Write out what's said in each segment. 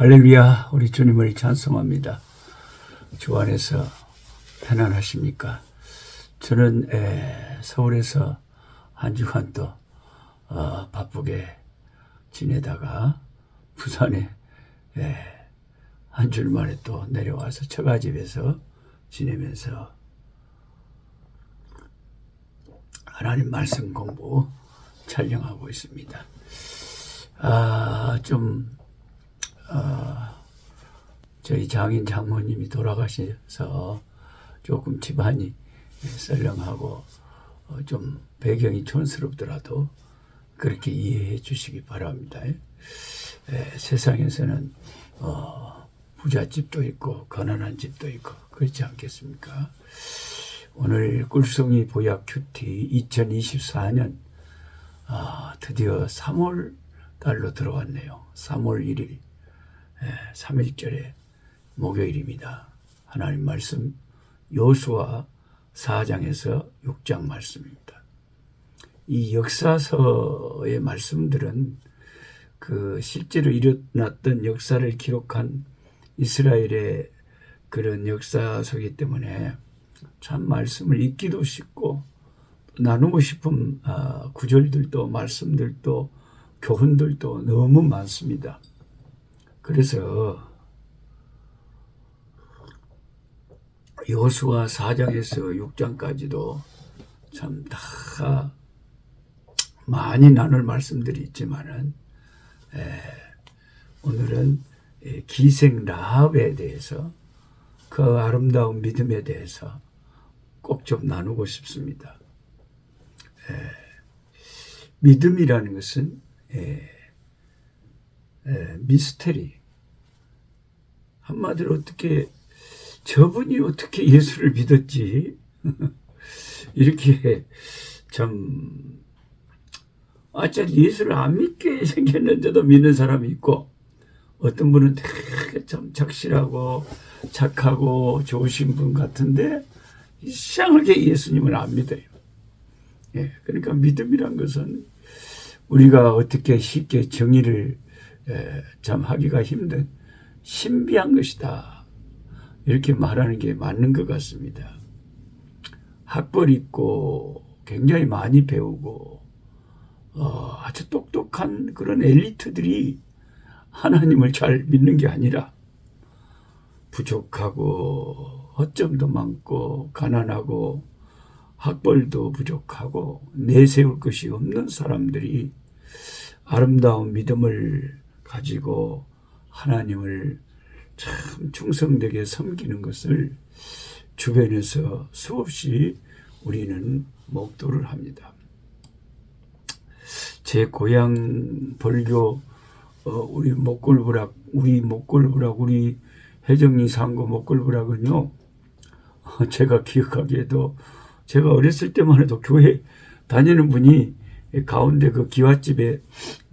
할렐루야, 우리 주님을 찬송합니다. 주 안에서 편안하십니까? 저는 에, 서울에서 한 주간 또 어, 바쁘게 지내다가 부산에 에, 한줄 만에 또 내려와서 처가집에서 지내면서 하나님 말씀 공부 촬영하고 있습니다. 아, 좀, 아, 저희 장인 장모님이 돌아가셔서 조금 집안이 썰렁하고 어, 좀 배경이 촌스럽더라도 그렇게 이해해 주시기 바랍니다. 에, 세상에서는 어, 부잣집도 있고 가난한 집도 있고 그렇지 않겠습니까? 오늘 꿀송이 보약 큐티 2024년 아, 드디어 3월 달로 들어왔네요. 3월 1일, 예, 3일절에 목요일입니다. 하나님 말씀 요수와 4장에서 6장 말씀입니다. 이 역사서의 말씀들은 그 실제로 일어났던 역사를 기록한 이스라엘의 그런 역사서기 때문에 참 말씀을 읽기도 쉽고 나누고 싶은 아, 구절들도 말씀들도 교훈들도 너무 많습니다. 그래서 여수와 4장에서 6장까지도 참 다 많이 나눌 말씀들이 있지만은 에, 오늘은 에, 기생 라합에 대해서 그 아름다운 믿음에 대해서 꼭 좀 나누고 싶습니다. 에, 믿음이라는 것은 에, 에, 미스테리 한마디로 어떻게 저분이 어떻게 예수를 믿었지 이렇게 참 아짜 예수를 안 믿게 생겼는데도 믿는 사람이 있고 어떤 분은 되게 참 착실하고 착하고 좋으신 분 같은데 이상하게 예수님을 안 믿어요. 예, 그러니까 믿음이란 것은 우리가 어떻게 쉽게 정의를 에, 참 하기가 힘든 신비한 것이다. 이렇게 말하는 게 맞는 것 같습니다. 학벌 있고 굉장히 많이 배우고 어, 아주 똑똑한 그런 엘리트들이 하나님을 잘 믿는 게 아니라 부족하고 허점도 많고 가난하고 학벌도 부족하고 내세울 것이 없는 사람들이 아름다운 믿음을 가지고 하나님을 참 충성되게 섬기는 것을 주변에서 수없이 우리는 목도를 합니다. 제 고향 벌교 어, 우리 목골부락 우리 목골부락 우리 해정리 상고 목골부락은요 어, 제가 기억하기에도 제가 어렸을 때만 해도 교회 다니는 분이 가운데 그 기와집에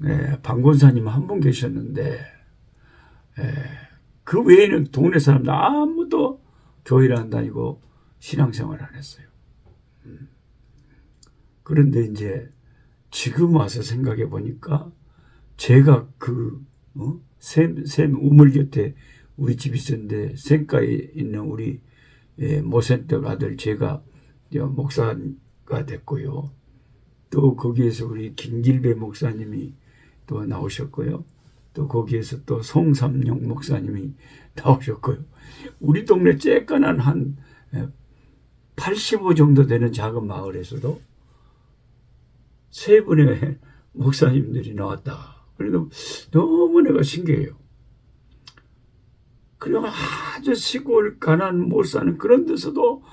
에, 방권사님 한 분 계셨는데 에, 그 외에는 동네 사람들 아무도 교회를 안 다니고 신앙생활 안 했어요. 음. 그런데 이제 지금 와서 생각해 보니까 제가 그 어? 샘, 샘 우물 곁에 우리 집이 있었는데 샘가에 있는 우리 예, 모센떡 아들 제가 목사가 됐고요. 또 거기에서 우리 김길배 목사님이 또 나오셨고요. 또 거기에서 또 송삼용 목사님이 나오셨고요. 우리 동네 쬐깐한 한 85 정도 되는 작은 마을에서도 세 분의 목사님들이 나왔다. 그래도 너무 내가 신기해요. 그리고 아주 시골 가난 못 사는 그런 데서도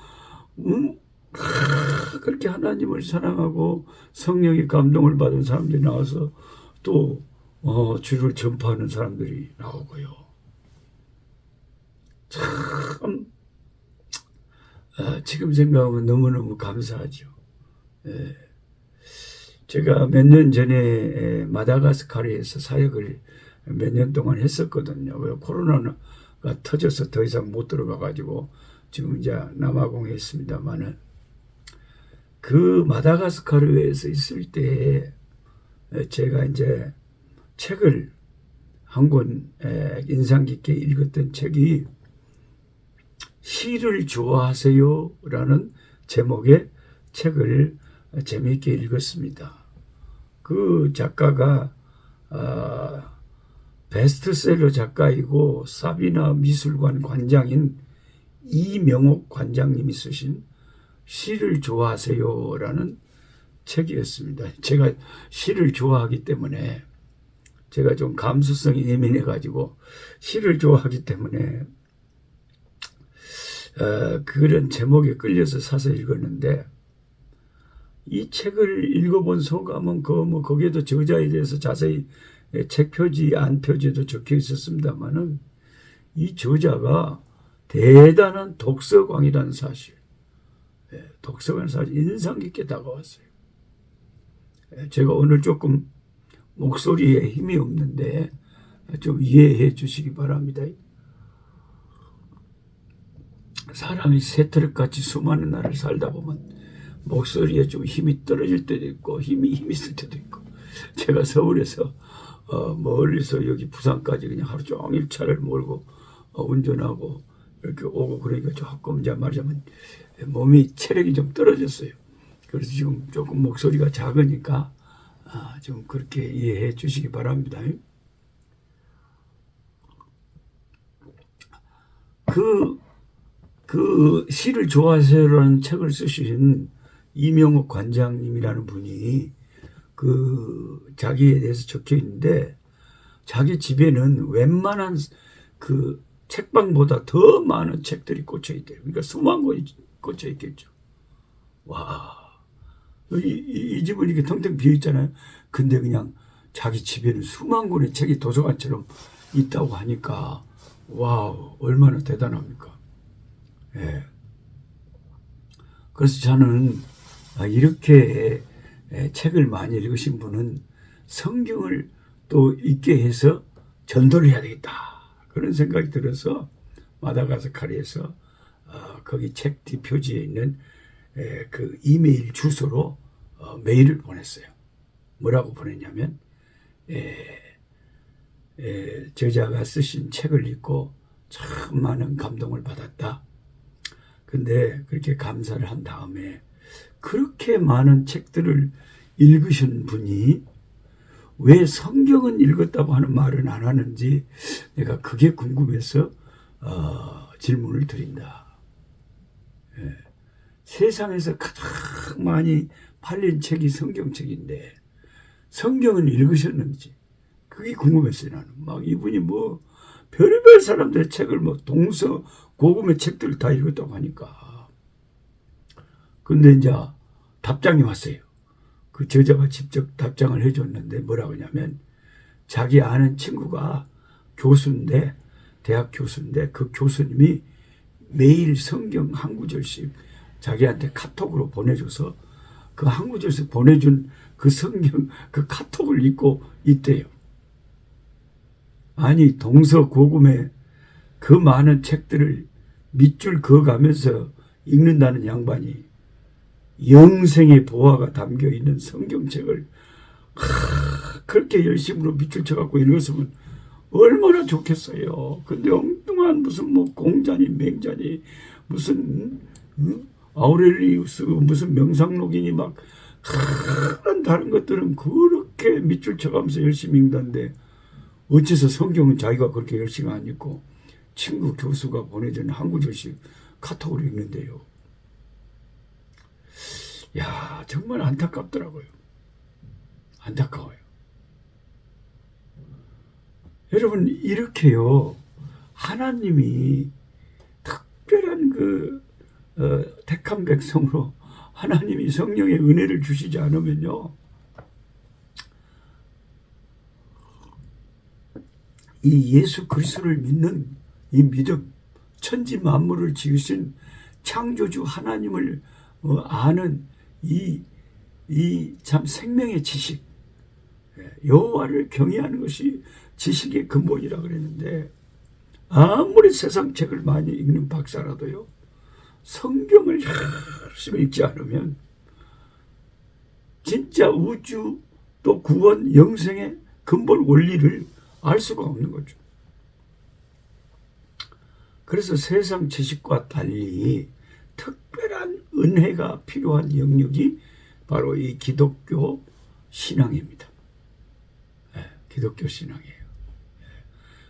음, 그렇게 하나님을 사랑하고 성령의 감동을 받은 사람들이 나와서 또 어, 주를 전파하는 사람들이 나오고요. 참 어, 지금 생각하면 너무너무 감사하죠. 예. 제가 몇 년 전에 마다가스카르에서 사역을 몇 년 동안 했었거든요. 왜 코로나가 터져서 더 이상 못 들어가 가지고 지금 이제 남아공에 있습니다만은 그 마다가스카르에서 있을 때 제가 이제 책을 한 권 인상 깊게 읽었던 책이 시를 좋아하세요라는 제목의 책을 재미있게 읽었습니다. 그 작가가 아, 베스트셀러 작가이고 사비나 미술관 관장인 이명옥 관장님이 쓰신 시를 좋아하세요라는 책이었습니다. 제가 시를 좋아하기 때문에 제가 좀 감수성이 예민해 가지고 시를 좋아하기 때문에 어, 그런 제목에 끌려서 사서 읽었는데 이 책을 읽어본 소감은 그뭐 거기에도 저자에 대해서 자세히 책 표지 안 표지도 적혀 있었습니다만은 이 저자가 대단한 독서광이라는 사실, 예, 독서광 사실 인상 깊게 다가왔어요. 예, 제가 오늘 조금 목소리에 힘이 없는데 좀 이해해 주시기 바랍니다. 사람이 새트럭같이 수많은 날을 살다 보면 목소리에 좀 힘이 떨어질 때도 있고 힘이 힘이 있을 때도 있고 제가 서울에서 어, 멀리서 여기 부산까지 그냥 하루 종일 차를 몰고 어, 운전하고 이렇게 오고 그러니까 조금 이제 말하자면 몸이 체력이 좀 떨어졌어요. 그래서 지금 조금 목소리가 작으니까 아, 좀 그렇게 이해해 주시기 바랍니다. 그, 그 시를 좋아하세요라는 책을 쓰신 이명옥 관장님이라는 분이 그 자기에 대해서 적혀 있는데 자기 집에는 웬만한 그 책방보다 더 많은 책들이 꽂혀 있대요. 그러니까 수만 권이 꽂혀 있겠죠. 와. 이, 이, 이 집은 이렇게 텅텅 비어 있잖아요. 근데 그냥 자기 집에는 수만 권의 책이 도서관처럼 있다고 하니까 와우 얼마나 대단합니까? 예. 그래서 저는 아, 이렇게 책을 많이 읽으신 분은 성경을 또 읽게 해서 전도를 해야 되겠다 그런 생각이 들어서 마다가스카르에서 어, 거기 책 뒷표지에 있는 그 이메일 주소로 어, 메일을 보냈어요. 뭐라고 보냈냐면 저자가 쓰신 책을 읽고 참 많은 감동을 받았다. 근데 그렇게 감사를 한 다음에 그렇게 많은 책들을 읽으신 분이 왜 성경은 읽었다고 하는 말은 안 하는지 내가 그게 궁금해서 어, 질문을 드린다. 예. 세상에서 가장 많이 팔린 책이 성경책인데 성경은 읽으셨는지 그게 궁금했어요 나는. 막 이분이 뭐 별의별 사람들의 책을 뭐 동서 고금의 책들을 다 읽었다고 하니까. 근데 이제 답장이 왔어요. 그 저자가 직접 답장을 해줬는데 뭐라고 하냐면 자기 아는 친구가 교수인데 대학 교수인데 그 교수님이 매일 성경 한 구절씩 자기한테 카톡으로 보내줘서 그 한 구절씩 보내준 그 성경 그 카톡을 읽고 있대요. 아니 동서고금의 그 많은 책들을 밑줄 그어가면서 읽는다는 양반이 영생의 보화가 담겨 있는 성경책을 하, 그렇게 열심으로 밑줄 쳐갖고 읽었으면 얼마나 좋겠어요. 근데 엉뚱한 무슨 뭐 공자니 맹자니 무슨 응? 아우렐리우스 무슨 명상록이니 막 다른 다른 것들은 그렇게 밑줄 쳐가면서 열심히 읽는데 어째서 성경은 자기가 그렇게 열심히 안 읽고 친구 교수가 보내준 한 구절씩 카톡으로 읽는데요. 야 정말 안타깝더라고요. 안타까워요. 여러분 이렇게요 하나님이 특별한 그 어, 택한 백성으로 하나님이 성령의 은혜를 주시지 않으면요. 이 예수 그리스도를 믿는 이 믿음 천지 만물을 지으신 창조주 하나님을 어, 아는 이 이 참 생명의 지식 예, 여호와를 경외하는 것이 지식의 근본이라 그랬는데 아무리 세상 책을 많이 읽는 박사라도요 성경을 열심히 읽지 않으면 진짜 우주 또 구원 영생의 근본 원리를 알 수가 없는 거죠. 그래서 세상 지식과 달리 특별한 은혜가 필요한 영역이 바로 이 기독교 신앙입니다. 예, 기독교 신앙이에요. 예.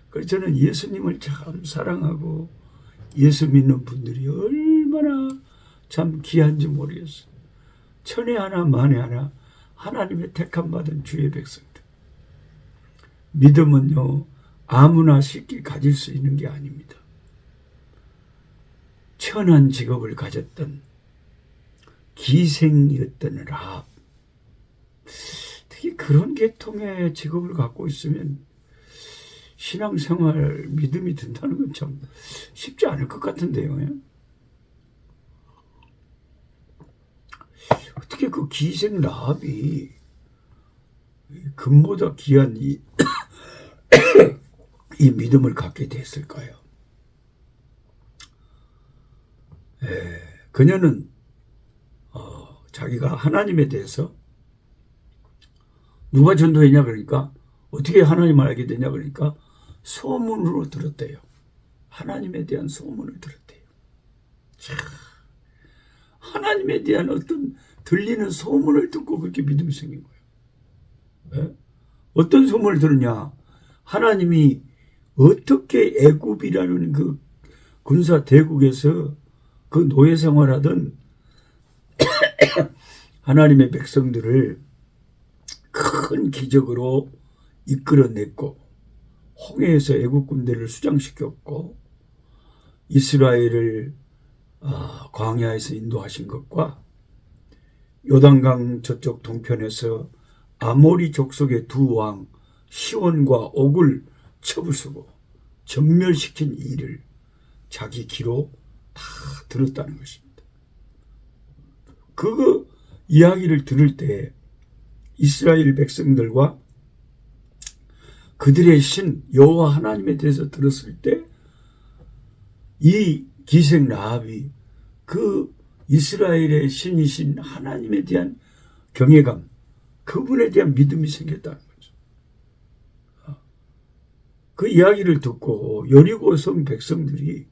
그래서 저는 예수님을 참 사랑하고 예수 믿는 분들이 얼 마나 참 귀한지 모르겠어요. 천에 하나 만에 하나 하나님의 택함 받은 주의 백성들. 믿음은요 아무나 쉽게 가질 수 있는 게 아닙니다. 천한 직업을 가졌던 기생이었던 라합. 특히 그런 계통의 직업을 갖고 있으면 신앙생활 믿음이 든다는 건 참 쉽지 않을 것 같은데요. 예? 어떻게 그 기생 라합이 금보다 귀한 이, 이 믿음을 갖게 됐을까요? 에, 그녀는 어, 자기가 하나님에 대해서 누가 전도했냐 그러니까 어떻게 하나님을 알게 되냐 그러니까 소문으로 들었대요. 하나님에 대한 소문을 들었대요. 참, 하나님에 대한 어떤 들리는 소문을 듣고 그렇게 믿음이 생긴 거예요. 예? 어떤 소문을 들으냐? 하나님이 어떻게 애굽이라는 그 군사 대국에서 그 노예 생활하던 하나님의 백성들을 큰 기적으로 이끌어냈고 홍해에서 애국 군대를 수장시켰고 이스라엘을 아, 광야에서 인도하신 것과 요단강 저쪽 동편에서 아모리 족속의 두 왕 시온과 옥을 쳐부수고 전멸시킨 일을 자기 귀로 다 들었다는 것입니다. 그 이야기를 들을 때 이스라엘 백성들과 그들의 신 여호와 하나님에 대해서 들었을 때 이 기생 라합이 그 이스라엘의 신이신 하나님에 대한 경외감, 그분에 대한 믿음이 생겼다는 거죠. 그 이야기를 듣고 여리고 성 백성들이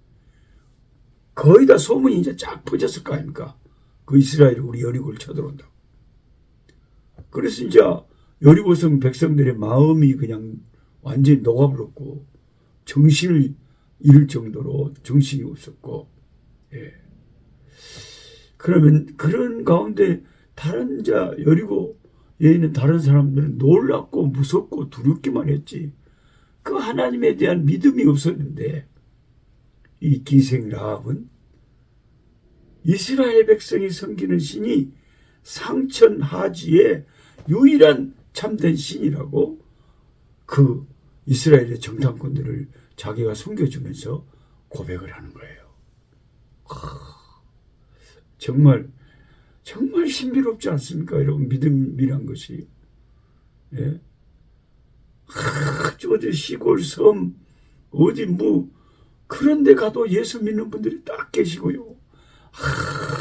거의 다 소문이 이제 쫙 퍼졌을 거 아닙니까? 그 이스라엘이 우리 여리고를 쳐들어온다고. 그래서 이제 여리고성 백성들의 마음이 그냥 완전히 녹아버렸고 정신을 잃을 정도로 정신이 없었고 예. 그러면 그런 가운데 다른 자 여리고에 있는 다른 사람들은 놀랍고 무섭고 두렵기만 했지 그 하나님에 대한 믿음이 없었는데 이 기생 라합은 이스라엘 백성이 섬기는 신이 상천 하지의 유일한 참된 신이라고 그 이스라엘의 정탐꾼들을 자기가 숨겨주면서 고백을 하는 거예요. 정말 정말 신비롭지 않습니까? 여러분 믿음이란 것이 예? 아주 어디 시골 섬 어디 뭐 그런 데 가도 예수 믿는 분들이 딱 계시고요.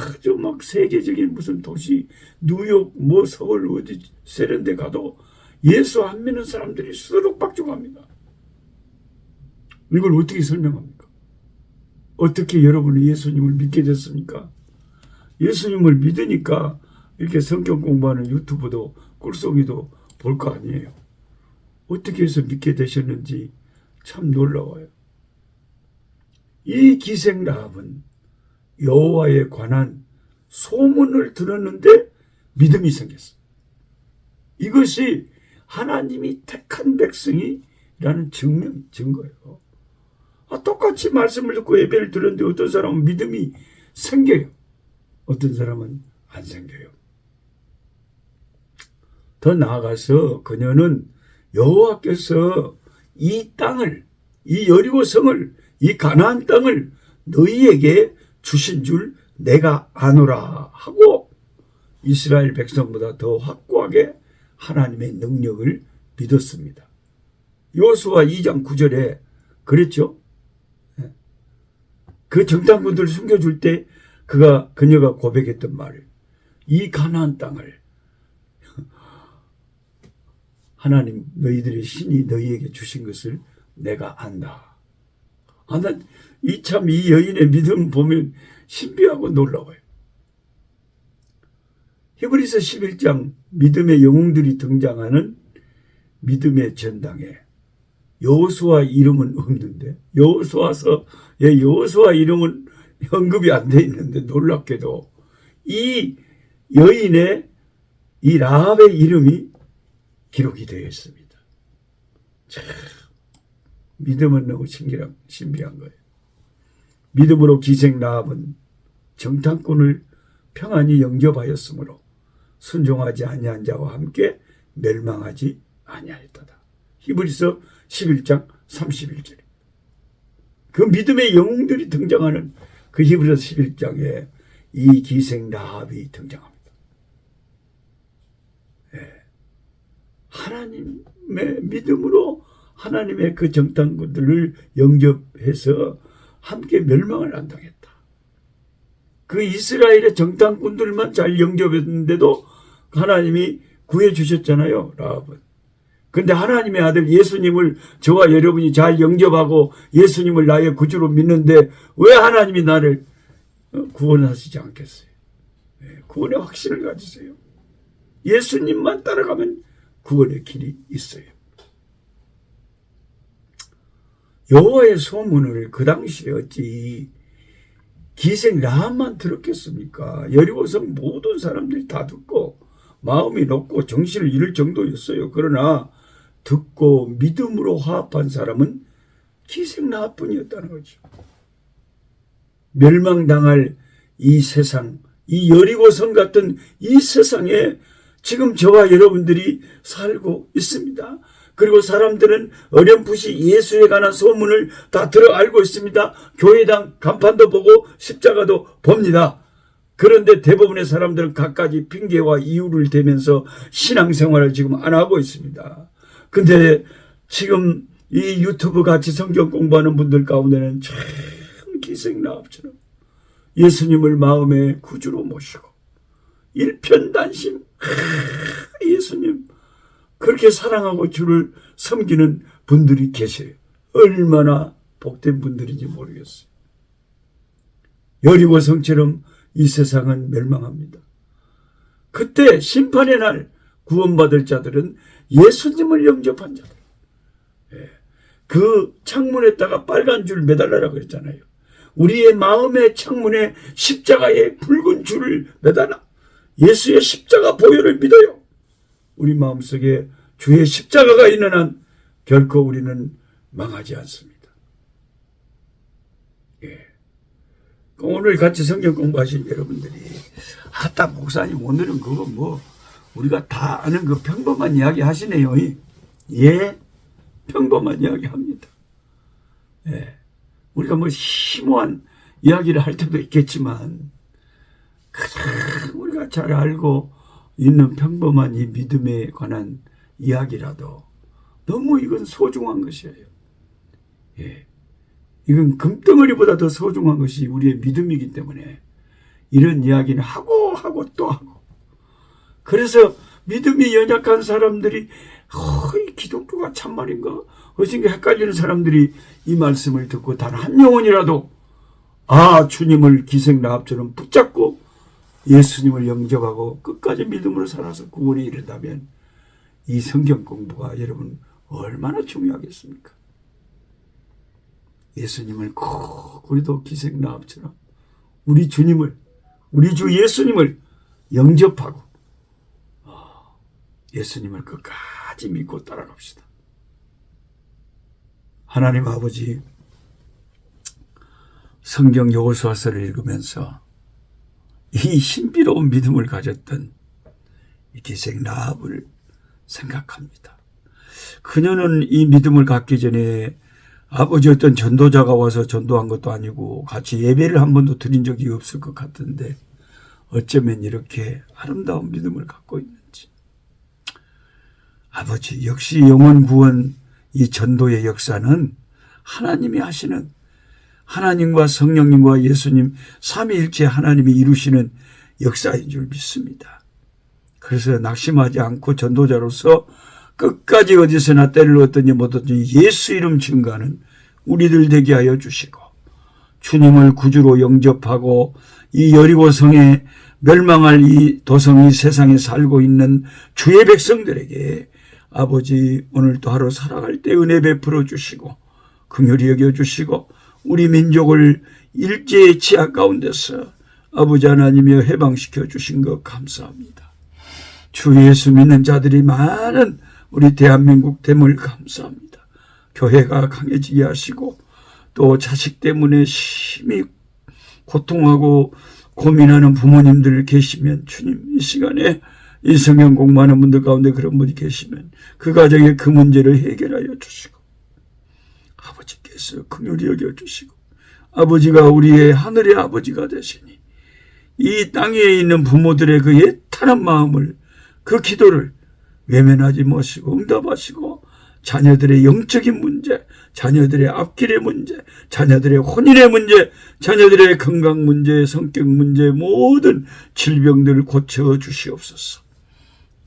아주 막 세계적인 무슨 도시 뉴욕 뭐 서울 어디 세련 데 가도 예수 안 믿는 사람들이 수두룩박죽합니다. 이걸 어떻게 설명합니까? 어떻게 여러분이 예수님을 믿게 됐습니까? 예수님을 믿으니까 이렇게 성경 공부하는 유튜브도 꿀송이도 볼 거 아니에요. 어떻게 해서 믿게 되셨는지 참 놀라워요. 이 기생 라합은 여호와에 관한 소문을 들었는데 믿음이 생겼어. 이것이 하나님이 택한 백성이라는 증명, 증거예요. 아, 똑같이 말씀을 듣고 예배를 들었는데 어떤 사람은 믿음이 생겨요. 어떤 사람은 안 생겨요. 더 나아가서 그녀는 여호와께서 이 땅을 이 여리고 성을 이 가나안 땅을 너희에게 주신 줄 내가 아노라 하고 이스라엘 백성보다 더 확고하게 하나님의 능력을 믿었습니다. 요수와 2장 9절에 그랬죠. 그 정탐꾼들 숨겨줄 때 그가 그녀가 고백했던 말, 이 가나안 땅을 하나님 너희들의 신이 너희에게 주신 것을 내가 안다. 아, 난이참 이 여인의 믿음 보면 신비하고 놀라워요. 히브리서 11장 믿음의 영웅들이 등장하는 믿음의 전당에 여호수아 이름은 없는데 여호수아서 예, 여호수아 이름은 언급이 안 돼 있는데 놀랍게도 이 여인의 이 라합의 이름이 기록이 되어 있습니다. 참 믿음은 너무 신기한 신비한 거예요. 믿음으로 기생 라합은 정탐꾼을 평안히 영접하였으므로 순종하지 아니한 자와 함께 멸망하지 아니하였다. 히브리서 11장 31절. 그 믿음의 영웅들이 등장하는 그 히브리서 11장에 이 기생 라합이 등장합니다. 예. 하나님의 믿음으로 하나님의 그 정탐꾼들을 영접해서 함께 멸망을 안 당했다. 그 이스라엘의 정탐꾼들만 잘 영접했는데도 하나님이 구해 주셨잖아요, 라합은. 근데 하나님의 아들 예수님을 저와 여러분이 잘 영접하고 예수님을 나의 구주로 믿는데 왜 하나님이 나를 어, 구원하시지 않겠어요? 예, 구원의 확신을 가지세요. 예수님만 따라가면 구원의 길이 있어요. 여호와의 소문을 그 당시에 어찌 기생 라함만 들었겠습니까? 여리고성 모든 사람들이 다 듣고 마음이 높고 정신을 잃을 정도였어요. 그러나 듣고 믿음으로 화합한 사람은 기생 라합뿐이었다는 거죠. 멸망당할 이 세상, 이 여리고성 같은 이 세상에 지금 저와 여러분들이 살고 있습니다. 그리고 사람들은 어렴풋이 예수에 관한 소문을 다 들어 알고 있습니다. 교회당 간판도 보고 십자가도 봅니다. 그런데 대부분의 사람들은 갖가지 핑계와 이유를 대면서 신앙생활을 지금 안 하고 있습니다. 근데 지금 이 유튜브 같이 성경 공부하는 분들 가운데는 참 기생나합처럼 예수님을 마음의 구주로 모시고 일편단심 예수님 그렇게 사랑하고 주를 섬기는 분들이 계세요. 얼마나 복된 분들인지 모르겠어요. 여리고 성처럼 이 세상은 멸망합니다. 그때 심판의 날 구원받을 자들은 예수님을 영접한 자들. 예. 그 창문에다가 빨간 줄 매달라라고 그랬잖아요. 우리의 마음의 창문에 십자가의 붉은 줄을 매달아 예수의 십자가 보혈을 믿어요. 우리 마음속에 주의 십자가가 있는 한 결코 우리는 망하지 않습니다. 예. 오늘 같이 성경 공부하신 여러분들이 아따 목사님 오늘은 그거 뭐 우리가 다 아는 그 평범한 이야기 하시네요. 예, 평범한 이야기 합니다. 예, 우리가 뭐 심오한 이야기를 할 때도 있겠지만 가장 우리가 잘 알고 있는 평범한 이 믿음에 관한 이야기라도 너무 이건 소중한 것이에요. 예. 이건 금덩어리보다 더 소중한 것이 우리의 믿음이기 때문에 이런 이야기는 하고 하고 또 하고 그래서 믿음이 연약한 사람들이 어, 이 기독교가 참말인가 어딘가 헷갈리는 사람들이 이 말씀을 듣고 단 한 영혼이라도 아 주님을 기생나합처럼 붙잡고 예수님을 영접하고 끝까지 믿음으로 살아서 구원에 이른다면 이 성경 공부가 여러분 얼마나 중요하겠습니까? 예수님을 꼭 우리도 기생나합처럼 우리 주님을 우리 주 예수님을 영접하고 어, 예수님을 끝까지 믿고 따라갑시다. 하나님 아버지 성경 여호수아서를 읽으면서 이 신비로운 믿음을 가졌던 이 기생 라합을 생각합니다. 그녀는 이 믿음을 갖기 전에 아버지 어떤 전도자가 와서 전도한 것도 아니고 같이 예배를 한 번도 드린 적이 없을 것 같은데 어쩌면 이렇게 아름다운 믿음을 갖고 있는지. 아버지, 역시 영원 구원 이 전도의 역사는 하나님이 하시는 하나님과 성령님과 예수님 삼위일체 하나님이 이루시는 역사인 줄 믿습니다. 그래서 낙심하지 않고 전도자로서 끝까지 어디서나 때를 얻든지 못 얻든지 예수 이름 증가는 우리들 되게 하여 주시고 주님을 구주로 영접하고 이 여리고 성에 멸망할 이 도성이 세상에 살고 있는 주의 백성들에게 아버지 오늘도 하루 살아갈 때 은혜 베풀어 주시고 긍휼히 여겨 주시고 우리 민족을 일제의 지하 가운데서 아버지 하나님여 해방시켜 주신 것 감사합니다. 주 예수 믿는 자들이 많은 우리 대한민국 됨을 감사합니다. 교회가 강해지게 하시고 또 자식 때문에 심히 고통하고 고민하는 부모님들 계시면 주님 이 시간에 이 성경 공부하는 분들 가운데 그런 분이 계시면 그 가정의 그 문제를 해결하여 주시고 아버지께서 긍휼히 여겨 주시고 아버지가 우리의 하늘의 아버지가 되시니 이 땅에 있는 부모들의 그 애타는 마음을 그 기도를 외면하지 마시고 응답하시고 자녀들의 영적인 문제, 자녀들의 앞길의 문제, 자녀들의 혼인의 문제, 자녀들의 건강 문제, 성격 문제, 모든 질병들을 고쳐 주시옵소서.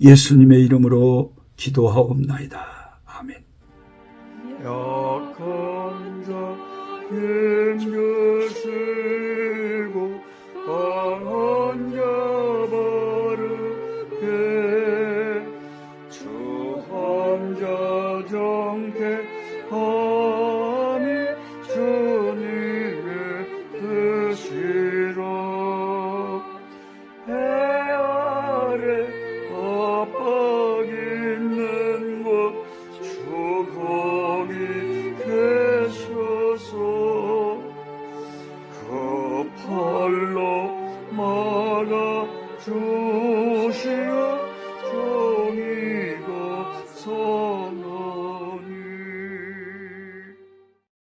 예수님의 이름으로 기도하옵나이다. 아멘. 약한 자, 그